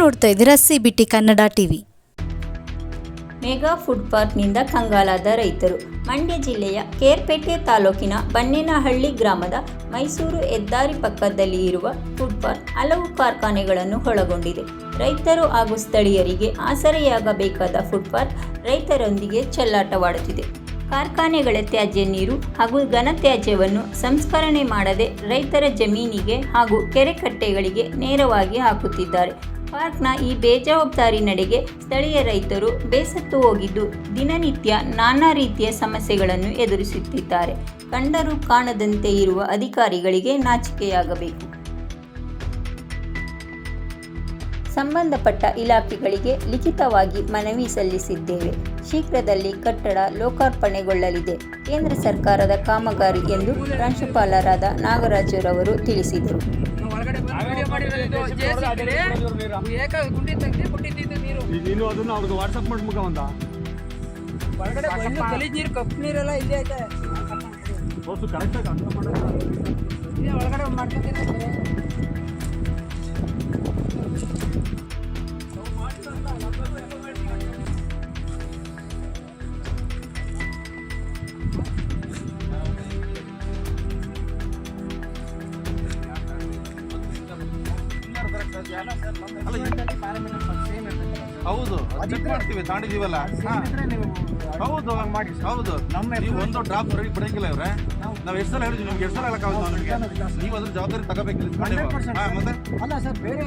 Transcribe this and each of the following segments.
ನೋಡ್ತಾ ಇದ್ದೀರಾ C Kannada TV mega food ಪಾರ್ಕ್ನಿಂದ ಕಂಗಾಲಾದ ರೈತರು. ಮಂಡ್ಯ ಜಿಲ್ಲೆಯ ಕೇರ್ಪೇಟೆ ತಾಲೂಕಿನ ಬನ್ನೇನಹಳ್ಳಿ ಗ್ರಾಮದ ಮೈಸೂರು ಹೆದ್ದಾರಿ ಪಕ್ಕದಲ್ಲಿ ಇರುವ ಫುಡ್ ಪಾರ್ಕ್ ಹಲವು ಕಾರ್ಖಾನೆಗಳನ್ನು ಒಳಗೊಂಡಿದೆ. ರೈತರು ಹಾಗೂ ಸ್ಥಳೀಯರಿಗೆ ಆಸರೆಯಾಗಬೇಕಾದ ಫುಡ್ ಪಾರ್ಕ್ ರೈತರೊಂದಿಗೆ ಚೆಲ್ಲಾಟವಾಡುತ್ತಿದೆ. ಕಾರ್ಖಾನೆಗಳ ತ್ಯಾಜ್ಯ ನೀರು ಹಾಗೂ ಘನತ್ಯಾಜ್ಯವನ್ನು ಸಂಸ್ಕರಣೆ ಮಾಡದೆ ರೈತರ ಜಮೀನಿಗೆ ಹಾಗೂ ಕೆರೆಕಟ್ಟೆಗಳಿಗೆ ನೇರವಾಗಿ ಹಾಕುತ್ತಿದ್ದಾರೆ. ಪಾರ್ಕ್ನ ಈ ಬೇಜವಾಬ್ದಾರಿ ನಡೆಗೆ ಸ್ಥಳೀಯ ರೈತರು ಬೇಸತ್ತು ಹೋಗಿದ್ದು ದಿನನಿತ್ಯ ನಾನಾ ರೀತಿಯ ಸಮಸ್ಯೆಗಳನ್ನು ಎದುರಿಸುತ್ತಿದ್ದಾರೆ. ಕಂಡರೂ ಕಾಣದಂತೆ ಇರುವ ಅಧಿಕಾರಿಗಳಿಗೆ ನಾಚಿಕೆಯಾಗಬೇಕು. ಸಂಬಂಧಪಟ್ಟ ಇಲಾಖೆಗಳಿಗೆ ಲಿಖಿತವಾಗಿ ಮನವಿ ಸಲ್ಲಿಸಿದ್ದೇವೆ. ಶೀಘ್ರದಲ್ಲಿ ಕಟ್ಟಡ ಲೋಕಾರ್ಪಣೆಗೊಳ್ಳಲಿದೆ. ಕೇಂದ್ರ ಸರ್ಕಾರದ ಕಾಮಗಾರಿ ಎಂದು ಪ್ರಾಂಶುಪಾಲರಾದ ನಾಗರಾಜರವರು ತಿಳಿಸಿದರು. ಏಕ ಗುಂಡಿ ತೆಗ್ದು ಬಿಟ್ಟಿದ್ದು ನೀರು. ನೀನು ಅದನ್ನ ಅವ್ರಿಗೆ ವಾಟ್ಸಪ್ ಮಾಡಿ ಮುಖ ಒಂದ. ಒಳಗಡೆ ಬಂದು ಗಲೀಜ್ ನೀರು ಕಪ್ಪು ನೀರೆಲ್ಲ ಇಲ್ಲೇ ಐತೆ. ಕರೆಕ್ಟಾಗಿ ಒಳಗಡೆ ಮಾಡ್ಕೊತೀನಿ ಹೌದು ಚೆಕ್ ಮಾಡ್ತೀವಿ ತಾಂಡಿದೀವಲ್ಲ. ಹೌದು ಮಾಡಿ ಹೌದು. ನೀವು ಒಂದು ಡ್ರಾಪ್ ಹೊರಗೆ ಬಿಡಂಗಿಲ್ಲ ಇವ್ರೆ. ನಾವು ಎಷ್ಟು ಸಲ ಹೇಳಿದ್ವಿ ನಿಮ್ಗೆ ಎಷ್ಟು ಸಲ ಹೇಳಕ್ಕಾಗುತ್ತೆ ನಿಮಗೆ ನೀವು ಅದ್ರ ಜವಾಬ್ದಾರಿ ತಗೋಬೇಕಿಲ್ಲ ಹಾ ಮತ್ತೆ? ಅಲ್ಲ ಸರ್ ಬೇರೆ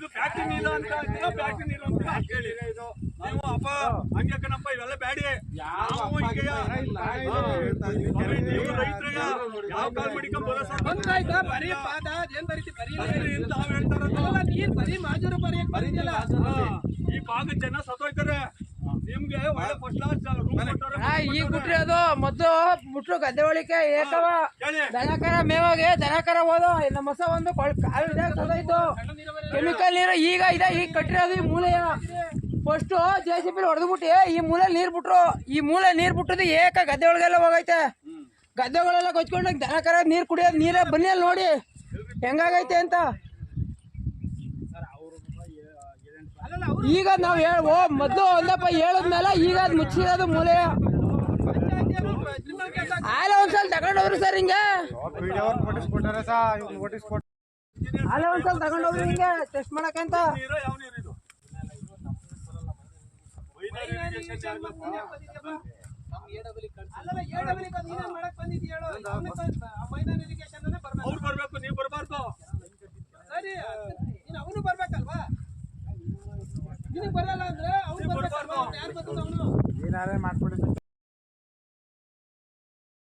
ಇದು ಫ್ಯಾಕ್ಟ್ರಿ ಇಲ್ಲ ಅಂತ ಅಂತೀರಾ ಫ್ಯಾಕ್ಟ್ರಿ ನೀರು ಅಂತ ಹೇಳಿ ನೀವು ಅಪ್ಪ ಹಂಗೆ ಕಣಪ್ಪ ಇವೆಲ್ಲ ಬ್ಯಾಡಿ. ನಾವು ಹಿಂಗೆ ನೀವು ರೈತರಾಗ ಯಾವ ಕಾಲ್ ಮಾಡಿಕೊಂಡ್ ಬರೋ ಸರ್ ಬಂದಾಯ್ತಾ ಬರೀ ಪಾದ ಏನ್ ಬರೀತಿ? ಬರೀ ಅಂತ ನಾವ್ ಹೇಳ್ತಾ ಇರೋದು. ನೀರ್ ಬರೀ ಮಾಜೂರು ಬರೀ ಬರೀತಿಲ್ಲ ಈ ಭಾಗದ ಜನ ಸತ್ತೋಯ್ತಾರೆ ಈಗ ಬಿಟ್ರಿ ಅದು ಮೊದ್ಲು ಮುಟ್ರು ಗದ್ದೆ ಒಳಿಕೆ ಏಕವ ದನಕರ ಮೇವಾಗೆ ದನಕರ ಹೋದ ನಮ್ಮ ಹೊಸ ಒಂದು ಸದೈತು ಕೆಮಿಕಲ್ ನೀರು ಈಗ ಇದೆ ಈಗ ಕಟ್ಟಿರೋದು ಈ ಮೂಲೆಯ. ಫಸ್ಟ್ ಜೆ ಸಿ ಪಿ ಹೊಡೆದ್ಬಿಟ್ಟು ಈ ಮೂಲೆ ನೀರ್ ಬಿಟ್ರು. ಈ ಮೂಲೆ ನೀರ್ ಬಿಟ್ಟದ್ದು ಏಕ ಗದ್ದೆ ಒಳಗೆಲ್ಲ ಹೋಗೈತೆ. ಗದ್ದೆಗಳೆಲ್ಲ ಕೊಚ್ಕೊಂಡು ದನಕರ ನೀರ್ ಕುಡಿಯೋದು ನೀರೇ ಬನ್ನಿ ಅಲ್ಲಿ ನೋಡಿ. ಹೆಂಗಾಗೈತೆ ಅಂತ. ಈಗ ನಾವು ಹೇಳ್ ಓ ಮೊದ್ಲು ಒಂದಪ್ಪ ಹೇಳದ್ಮೇಲೆ ಈಗ ಅದು ಮುಚ್ಚಿರೋದು ಮೂಲೆ. ಆಲ ಒಂದ್ಸಲ ತಗೊಂಡೋದ್ರು ಸರ್ ಹಿಂಗೆ. ಆಲ ಒಂದ್ಸಲ ತಗೊಂಡೋದ್ರು ಹಿಂಗೆ ಟೆಸ್ಟ್ ಮಾಡಕ್ಕಂತ. ನೀರು ಯಾವ ನೀರು ಇದು ವೈದ್ಯರು irrigation ಜಾಗ. ಅವ್ರು ಬರಲ್ಲ ಅಂದ್ರೆ ಅವ್ನು ಬರ್ಬೇಕಲ್ವಾ ಯಾರು ಬರ್ತಾನೆ ಅವನು?